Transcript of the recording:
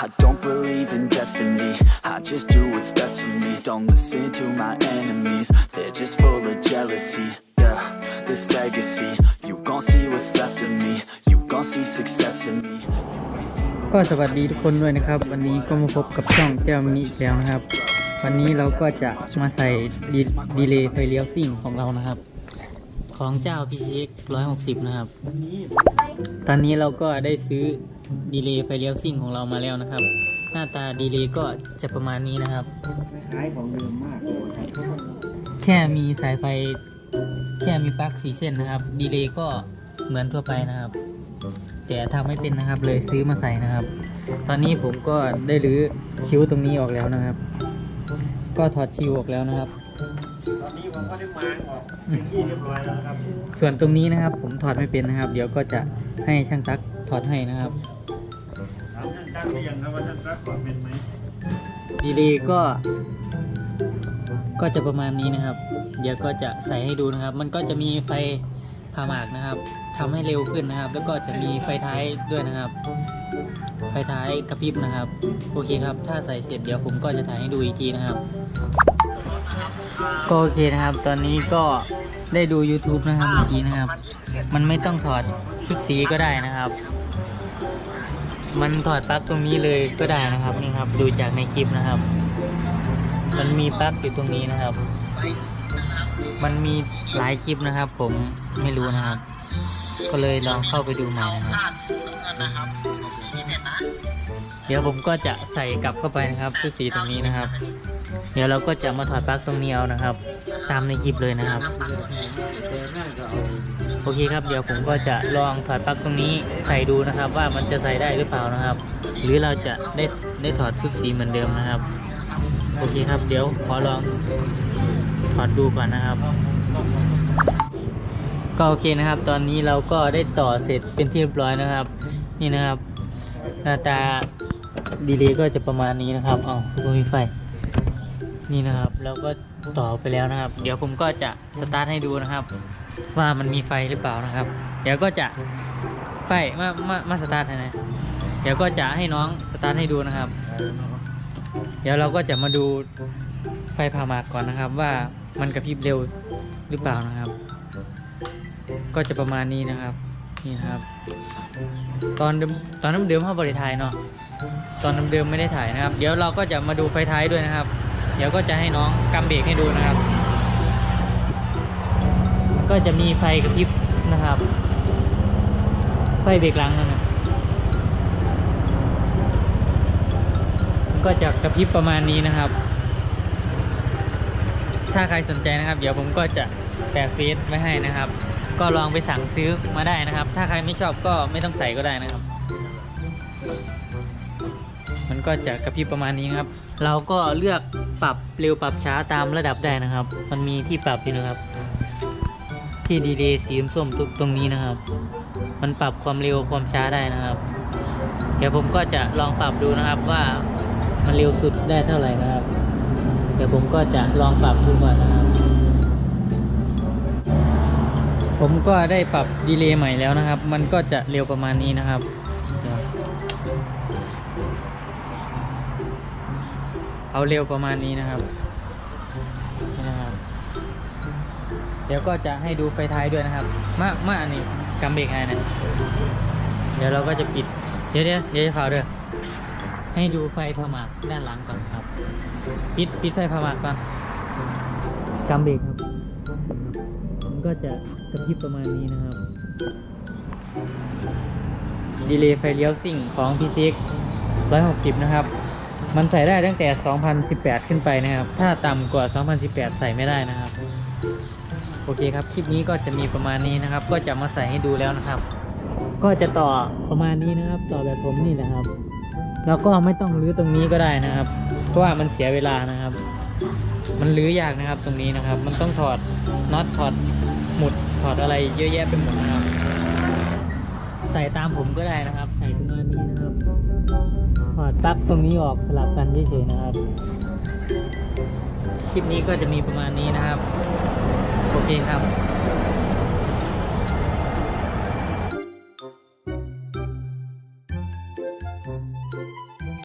I don't believe in destiny. I just do what's best for me. Don't listen to my enemies. They're just full of jealousy. Yeah, this legacy. You gon' see what's left of me. You gon' see success in me. ก็สวัสดีทุกคนด้วยนะครับ วันนี้ก็มาพบกับช่องแก้วมินิอีกแล้วนะครับ วันนี้เราก็จะมาใส่ดีดีเลย์ไฟเลี้ยวซิ่งของเรานะครับ ของเจ้า PCX 160 นะครับ ตอนนี้เราก็ได้ซื้อ ดีเลย์ไฟเลี้ยวซิ่งของเรามาแล้วนะครับ หน้าตาดีเลย์ก็จะประมาณนี้นะครับ คล้ายของเดิมมากเลยครับแค่มีสายไฟ แค่มีปลั๊กสีเส้นนะครับ ดีเลย์ก็เหมือนทั่วไปนะครับ แต่ทำไม่เป็นนะครับเลยซื้อมาใส่นะครับ ตอนนี้ผมก็ได้รื้อคิ้วตรงนี้ออกแล้วนะครับ ก็ถอดชิวออกแล้วนะครับ ตอนนี้ผมก็ได้มาร์กออกเป็นที่เรียบร้อยแล้วนะครับ ส่วนตรงนี้นะครับ ผมถอดไม่เป็นนะครับ เดี๋ยวก็จะให้ช่างตักถอดให้นะครับามท่านตั้งหรือยังครับว่าท่านรักก่อนเป็นไหมดีเลย์ก็ ก็จะประมาณนี้นะครับ เดี๋ยวก็จะใส่ให้ดูนะครับ มันก็จะมีไฟผ่าหมากนะครับทำให้เร็วขึ้นนะครับ แล้วก็จะมีไฟท้ายด้วยนะครับ ไฟท้ายกระพริบนะครับ โอเคครับ ถ้าใส่เสร็จเดี๋ยวผมก็จะถ่ายให้ดูอีกทีนะครับ ก็โอเคนะครับ ตอนนี้ก็ได้ดู YouTube นะครับเมื่อกี้นะครับ มันไม่ต้องถอดชุดสีก็ได้นะครับ มันถอดปลั๊กตรงนี้เลยก็ได้นะครับนี่ครับ ดูจากในคลิปนะครับ มันมีปลั๊กอยู่ตรงนี้นะครับ มันมีหลายคลิปนะครับ ผมไม่รู้นะครับ ก็เลยลองเข้าไปดูใหม่นะครับ เดี๋ยวผมก็จะใส่กลับเข้าไปนะครับชุดสีตรงนี้นะครับ เดี๋ยวเราก็จะมาถอดปลั๊กตรงนี้เอานะครับ ตามในคลิปเลยนะครับ โอเคครับเดี๋ยวผมก็จะลองถอดปลั๊กตรงนี้ใส่ดูนะครับ ว่ามันจะใส่ได้หรือเปล่านะครับ หรือเราจะได้ได้ถอดชุดสีเหมือนเดิมนะครับ โอเคครับ เดี๋ยวขอลองถอดดูก่อนนะครับ ก็โอเคนะครับ ตอนนี้เราก็ได้ต่อเสร็จเป็นที่เรียบร้อยนะครับ นี่นะครับ หน้าตาดีเลย์ก็จะประมาณนี้นะครับอ๋อไม่มีไฟ นี่นะครับแล้วก็ ต่อไปแล้วนะครับ เดี๋ยวผมก็จะสตาร์ทให้ดูนะครับ ว่ามันมีไฟหรือเปล่านะครับ เดี๋ยวก็จะไฟมามามาสตาร์ทให้นะเดี๋ยวก็จะให้น้องสตาร์ทให้ดูนะครับ เดี๋ยวเราก็จะมาดูไฟผ่ามากก่อนนะครับ ว่ามันกระพริบเร็วหรือเปล่านะครับ ก็จะประมาณนี้นะครับนี่นครับ ตอนเดิมตอนน้ำเดิมเขาบริถ่ายเนาะตอนน้ำเดิมไม่ได้ถ่ายนะครับ เดี๋ยวเราก็จะมาดูไฟท้ายด้วยนะครับ เดี๋ยวก็จะให้น้องกำเบรกให้ดูนะครับ ก็จะมีไฟกระพริบนะครับ ไฟเบรกหลังนะก็จะกระพริบประมาณนี้นะครับ ถ้าใครสนใจนะครับ เดี๋ยวผมก็จะแปะเฟซไว้ให้นะครับ ก็ลองไปสั่งซื้อมาได้นะครับ ถ้าใครไม่ชอบก็ไม่ต้องใส่ก็ได้นะครับ มันก็จะกระพริบประมาณนี้ครับเราก็เลือกปรับเร็วปรับช้าตามระดับได้นะครับ มันมีที่ปรับอยู่นะครับ ที่ดีเลย์สีส้มตรงตรงนี้นะครับ มันปรับความเร็วความช้าได้นะครับ เดี๋ยวผมก็จะลองปรับดูนะครับว่ามันเร็วสุดได้เท่าไหร่นะครับ เดี๋ยวผมก็จะลองปรับดูก่อนนะครับ ผมก็ได้ปรับดีเลย์ใหม่แล้วนะครับ มันก็จะเร็วประมาณนี้นะครับ เอาเร็วประมาณนี้นะครับนี่นะครับ เดี๋ยวก็จะให้ดูไฟท้ายด้วยนะครับ มากมาอันนี้กำเบรกให้นะ เดี๋ยวเราก็จะปิด เดี๋ยวเดี๋ยวเดี๋ยวจะพาด้วยให้ดูไฟพมากด้านหลังก่อนครับ ปิดปิดไฟพมาก่อนกำเบรกครับ มันก็จะกระพริบประมาณนี้นะครับดีเลย์ไฟเลี้ยวซิ่งของ p ี x 160 นะครับ มันใส่ได้ตั้งแต่ 2018 ขึ้นไปนะครับ ถ้าต่ำกว่า 2018 ใส่ไม่ได้นะครับ โอเคครับ คลิปนี้ก็จะมีประมาณนี้นะครับ ก็จะมาใส่ให้ดูแล้วนะครับ ก็จะต่อประมาณนี้นะครับ ต่อแบบผมนี่แหละครับ แล้วก็ไม่ต้องรื้อตรงนี้ก็ได้นะครับ เพราะว่ามันเสียเวลานะครับ มันรื้อยากนะครับตรงนี้นะครับ มันต้องถอดน็อตถอดหมุดถอดอะไรเยอะแยะไปหมดนะครับ ใส่ตามผมก็ได้นะครับ ใส่ประมาณนี้นะครับถอดปลั๊กตรงนี้ออกสลับกันเฉยๆนะครับ คลิปนี้ก็จะมีประมาณนี้นะครับ โอเคครับ